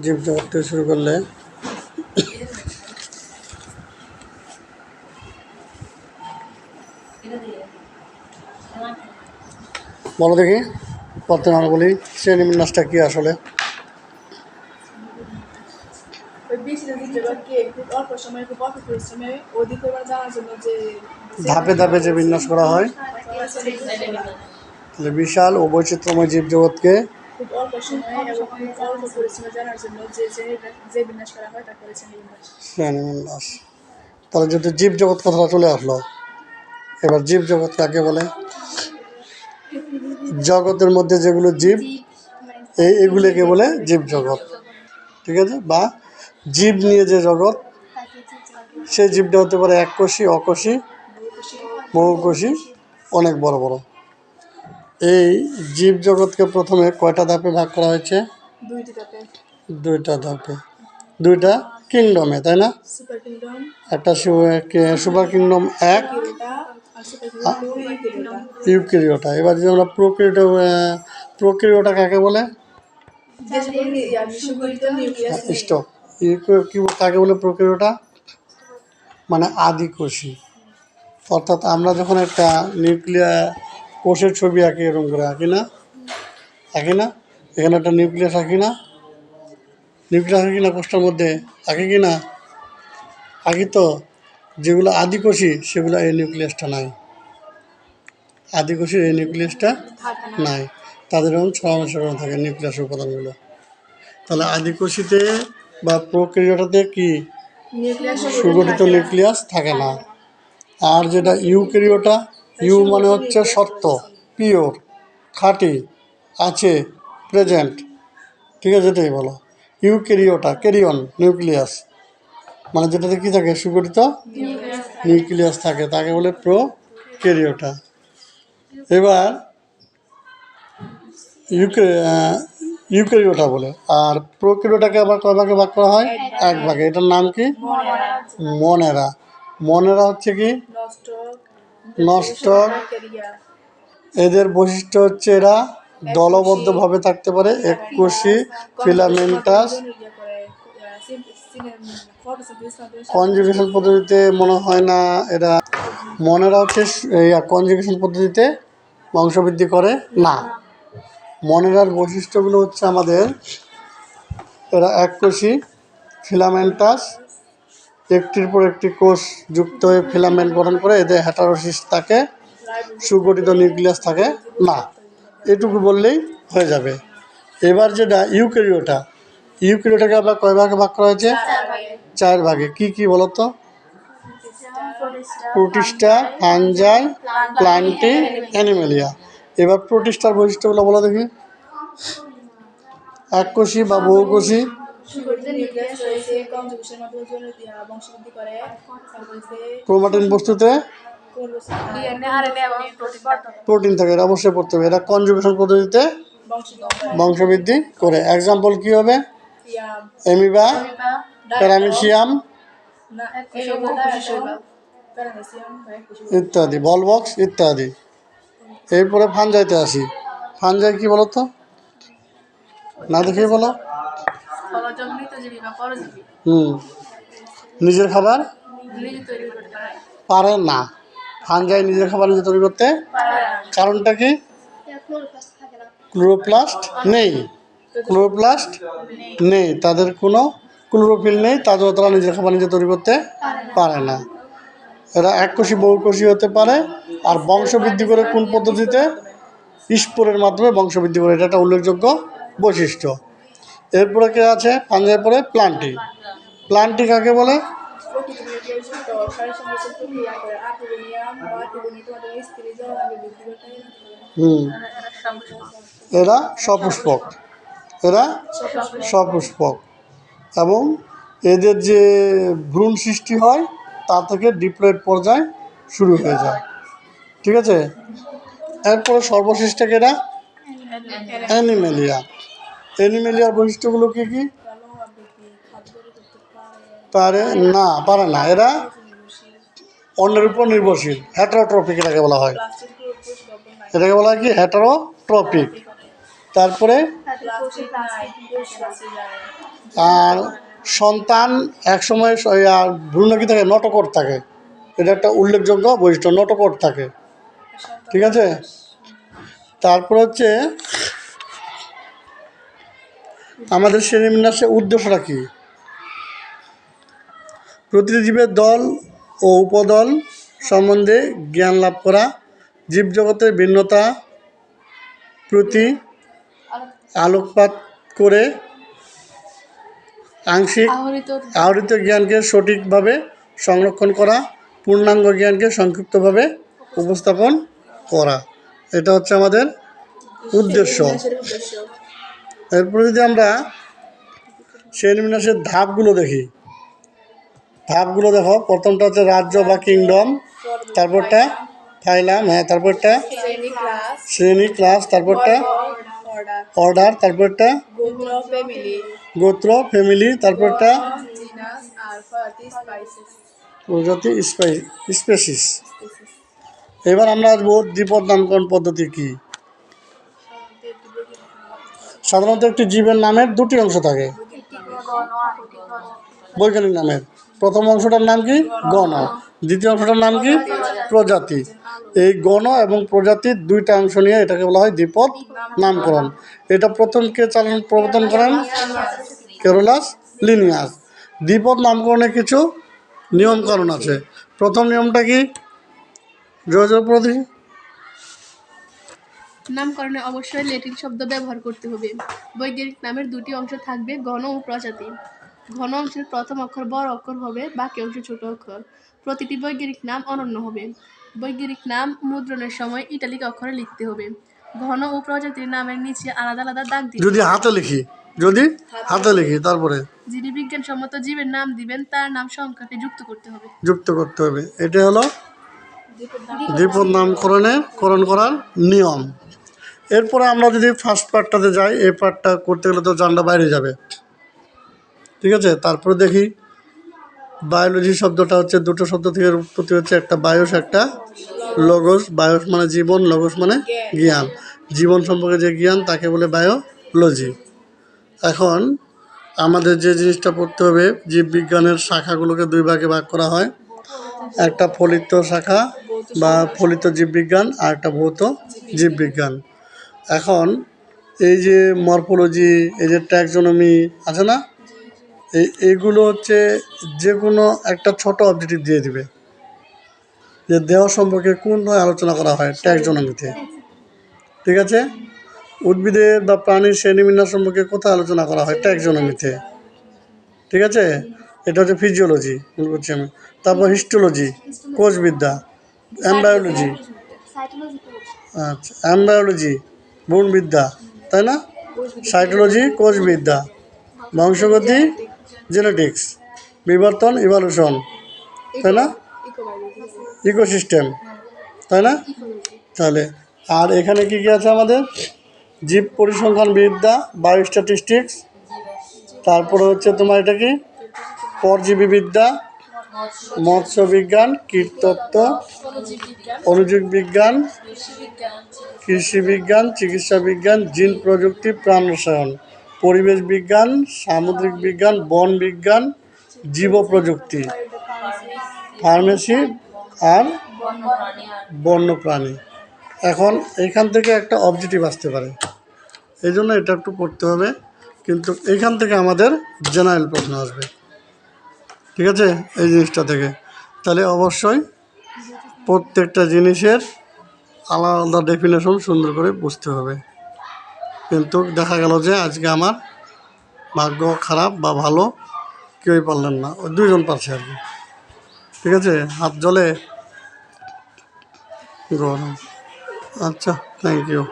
জীবজগৎ থেকে শুরু করলে বলো দেখি প্রথমে আমরা বলি শ্রেণীবিন্যাসটা কি আসলে? ধাপে ধাপে যে বিন্যাস করা হয় বিশাল ও বৈচিত্র্যময় জীবজগৎকে খুব অল্প সময়ে এবং খুব অল্প পরিশ্রমে জানার জন্য যে যে- যে বিন্যাস করা হয় তাকে শ্রেণি বিন্যাস তাহলে যদি জীবজগৎ কথাটা চলে আসলো এবার জীব জগৎ কাকে বলে? জগতের মধ্যে যেগুলো জীব এই এগুলোকে বলে জীব জগৎ। ঠিক আছে? বা জীব নিয়ে যে জগৎ সেই জীবটা হতে পারে এককোষী অকোষী বহুকোষী অনেক বড় বড়। এই জীব জগৎকে প্রথমে কয়টা ধাপে ভাগ করা হয়েছে? দুইটি ধাপে। দুইটা কিংডমে তাই না? একটা সুপার কিংডম এক ইউক্রিওটা এবার যদি আমরা প্রক্রিয়টা প্রক্রিয়টা কাকে বলে। স্টক ইউক্রিয় কাকে বলে প্রক্রিয়টা মানে আদিকোষী। অর্থাৎ আমরা যখন একটা নিউক্লিয়া কোষের ছবি আঁকি এরকম করে আঁকি না? আঁকি না? এখানে একটা নিউক্লিয়াস আঁকি না? নিউক্লিয়াস আঁকি না কোষটার মধ্যে? আঁকি কি না? আঁকি তো। যেগুলো আদিকোষী সেগুলো এই নিউক্লিয়াসটা নাই। আদিকোষীর এই নিউক্লিয়াসটা নাই। তাদের এরকম ছড়ানো ছড়ানো থাকে নিউক্লিয়াস উপাদানগুলো। তাহলে আদিকোষীতে বা প্রক্রিয়াটাতে কি সুগঠিত নিউক্লিয়াস থাকে না? আর যেটা ইউক্যারিওটা ইউ মানে হচ্ছে সত্য পিওর খাঁটি আছে প্রেজেন্ট। ঠিক আছে যেটাই বলো। ইউক্যারিওটা ক্যারিয়ন নিউক্লিয়াস। মানে যেটাতে কী থাকে সুগঠিত? নিউক্লিয়াস থাকে তাকে বলে প্রো ক্যারিওটা। এবার ইউকে ইউক্যারিওটা বলে। আর প্রোক্যারিওটাকে আবার কয় ভাগে ভাগ করা হয়? এক ভাগে। এটার নাম কি? মনেরা। মনেরা। হচ্ছে কি? নষ্ট। নষ্ট এদের বৈশিষ্ট্য হচ্ছে এরা দলবদ্ধভাবে থাকতে পারে এককোষী ফিলামেন্টাস। কনজুগেশন পদ্ধতিতে মনে হয় না এরা মনেরা হচ্ছে কনজুগেশন পদ্ধতিতে বংশবৃদ্ধি করে, না। মনেরার বৈশিষ্ট্যগুলো হচ্ছে আমাদের, এরা এককোষী ফিলামেন্টাস একটির পর একটি কোষ যুক্ত হয়ে ফিলামেন্ট গঠন করে এদের হ্যাটারোসিস থাকে, সুগঠিত নিউক্লিয়াস থাকে। না, এটুকু বললেই হয়ে যাবে। এবার যেটা ইউক্যারিওটা, ইউক্যারিওটাকে আবার কয় ভাগে ভাগ করা হয়েছে? চার ভাগে। কি কি বলতো? Protista Fungi Plantae, Animalia. এবার প্রোটিস্টার বৈশিষ্ট্যগুলো বলো দেখি। এক এককোষী বা বহুকোষী সুগঠিত নিউক্লিয়াস রয়েছে কনজুগেশনের মাধ্যমে বংশবৃদ্ধি করে। ক্রোমাটিন বস্তুতে প্রোটিন থাকে। এটা অবশ্যই পড়তে হবে। এটা কনজুগেশন পদ্ধতিতে বংশবৃদ্ধি করে। এক্সাম্পল কি হবে? এমিবা প্যারামিশিয়াম ইত্যাদি বলবক্স ইত্যাদি। এরপরে ফানজাইতে আসি। ফানজাই কি বলো তো না দেখে বলো। ফলজম মৃতজীবী বা পরজীবী হুম। নিজের খাবার? নিজে তৈরি করতে পারে। পারে না। ফানজাই নিজের খাবার নিজে তৈরি করতে? কারণটা কি? ক্লোরোপ্লাস্ট নেই। ক্লোরোপ্লাস্ট? নেই। তাদের কোনো ক্লোরোফিল নেই। জন্য তারা নিজের খাবার নিজে তৈরি করতে পারে না। এরা এককোষী বহুকোষী হতে পারে। আর বংশবৃদ্ধি করে কোন পদ্ধতিতে? স্পোরের মাধ্যমে বংশবৃদ্ধি করে। এটা একটা উল্লেখযোগ্য বৈশিষ্ট্য। এরপরে কে আছে? পাঞ্জাবের পরে প্লান্টি। প্লান্টি কাকে বলে? করে হুম। এরা সপুষ্পক। এরা সপুষ্পক। এবং এদের যে ভ্রূণ সৃষ্টি হয়, তা থেকে ডিপ্লয়েড পর্যায় শুরু হয়ে যায়। ঠিক আছে? এরপরে সর্বশেষটাকে এরা? অ্যানিমেলিয়া। অ্যানিমেলিয়ার বৈশিষ্ট্যগুলো কী কী? পারে? না পারে না। এরা অন্যের উপর নির্ভরশীল হ্যাটারোট্রপিক এটাকে বলা হয়। এটাকে বলা হয় কি? হ্যাটারোট্রপিক তারপরে? আর সন্তান একসময় আর ভ্রূণ কি থাকে নটকট থাকে। এটা একটা উল্লেখযোগ্য বৈশিষ্ট্য নটকট থাকে। ঠিক আছে? তারপর হচ্ছে আমাদের শ্রেণীবিন্যাসের উদ্দেশ্যটা কী? প্রতিটি জীবের দল ও উপদল সম্বন্ধে জ্ঞান লাভ করা জীবজগতের ভিন্নতা প্রতি আলোকপাত করে আংশিক আহরিত আহরিত জ্ঞানকে সঠিকভাবে সংরক্ষণ করা পূর্ণাঙ্গ জ্ঞানকে সংক্ষিপ্তভাবে উপস্থাপন করা। এটা হচ্ছে আমাদের উদ্দেশ্য। এরপরে যদি আমরা শ্রেণীবিন্যাসের ধাপগুলো দেখি ধাপগুলো দেখো প্রথমটা হচ্ছে রাজ্য বা কিংডম তারপরটা ফাইলাম হ্যাঁ তারপরটা শ্রেণি ক্লাস তারপরটা অর্ডার তারপরটা গোত্র ফ্যামিলি তারপরটা প্রজাতি স্পেসিস এবার আমরা আসব দ্বিপদ নামকরণ পদ্ধতি কি? সাধারণত একটি জীবের নামের দুটি অংশ থাকে। বৈজ্ঞানিক নামের। প্রথম অংশটার নাম কি? গণ। দ্বিতীয় অংশটার নাম কি? প্রজাতি। এই গণ এবং প্রজাতির দুইটা অংশ নিয়ে এটাকে বলা হয় দ্বিপদ নামকরণ। এটা প্রথম কে চালন, প্রবর্তন করেন? কেরোলাস লিনিয়াস। দ্বিপদ নামকরণে কিছু নিয়ম কারণ আছে। প্রথম নিয়মটা কি? যোগাযোগ প্রতি নামকরণে অবশ্যই ল্যাটিন শব্দ ব্যবহার করতে হবে। বৈজ্ঞানিক নামের দুটি অংশ থাকবে ঘন ও প্রজাতি। ঘন অংশের প্রথম অক্ষর বড় অক্ষর হবে বাকি অংশ ছোট অক্ষর। প্রতিটি বৈজ্ঞানিক নাম অনন্য হবে। বৈজ্ঞানিক নাম মুদ্রণের সময় ইটালিক অক্ষরে লিখতে হবে। ঘন ও প্রজাতির নামের নিচে আলাদা আলাদা দাগ দিতে যদি হাতে লিখি যদি হাতে লিখি তারপরে? যিনি বিজ্ঞানসম্মত জীবের নাম দিবেন তার নাম সংখ্যাকে যুক্ত করতে হবে। যুক্ত করতে হবে। এটা হলো দ্বিপদ নামকরণের করণ করার নিয়ম। এরপরে আমরা যদি ফার্স্ট পার্টটাতে যাই এই পার্টটা করতে গেলে তো জানটা বাইরে যাবে। ঠিক আছে? তারপরে দেখি বায়োলজি শব্দটা হচ্ছে, দুটো শব্দ থেকে উৎপত্তি হচ্ছে একটা বায়োস একটা লগস বায়োস মানে জীবন লগস মানে জ্ঞান। জীবন সম্পর্কে যে জ্ঞান, তাকে বলে বায়োলজি এখন আমাদের যে জিনিসটা পড়তে হবে, জীববিজ্ঞানের শাখাগুলোকে দুই ভাগে ভাগ করা হয়। একটা ফলিত শাখা বা ফলিত জীববিজ্ঞান, আর একটা ভৌত জীববিজ্ঞান। এখন এই যে মরফোলজি এই যে ট্যাক্সোনমি আছে না এই এইগুলো হচ্ছে যে কোনো একটা ছোট অবজেক্টিভ দিয়ে দিবে। যে দেহ সম্পর্কে কোন আলোচনা করা হয় ট্যাক্সোনমিতে। ঠিক আছে? উদ্ভিদের বা প্রাণীর শ্রেণীবিন্যাস সম্পর্কে কোথায় আলোচনা করা হয় ট্যাক্সোনমিতে? ঠিক আছে? এটা হচ্ছে ফিজিওলজি মনে করছি আমি। তারপর হিস্টোলজি কোষবিদ্যা অ্যাম্বায়োলজি আচ্ছা অ্যাম্বায়োলজি বনবিদ্যা তাই না? সাইটোলজি কোষবিদ্যা বংশগতি জেনেটিক্স বিবর্তন ইভলিউশন তাই না? ইকোসিস্টেম তাই না? তাহলে, আর এখানে কি কি আছে আমাদের? জীব পরিসংখ্যান বিদ্যা বায়োস্ট্যাটিস্টিক্স তারপরে হচ্ছে তোমার এটা কি? পরজীবী বিদ্যা মৎস্য বিজ্ঞান কীটতত্ত্ব অনুযোগ বিজ্ঞান কৃষি বিজ্ঞান চিকিৎসা বিজ্ঞান জিন প্রযুক্তি প্রাণ রসায়ন পরিবেশ বিজ্ঞান সামুদ্রিক বিজ্ঞান বন বিজ্ঞান জীব প্রযুক্তি ফার্মেসি আর বন্যপ্রাণী। এখন এইখান থেকে একটা অবজেক্টিভ আসতে পারে। এই জন্য এটা একটু পড়তে হবে, কিন্তু এইখান থেকে আমাদের জেনারেল প্রশ্ন আসবে। ঠিক আছে? এই জিনিসটা থেকে। তাহলে অবশ্যই প্রত্যেকটা জিনিসের আলাদা আলাদা ডেফিনেশন সুন্দর করে বুঝতে হবে। কিন্তু দেখা গেল যে আজকে আমার ভাগ্য খারাপ বা ভালো কেউই পারলেন না। ওই দুইজন পারছে আর কি। ঠিক আছে? হাত জলে। গরম। আচ্ছা থ্যাংক ইউ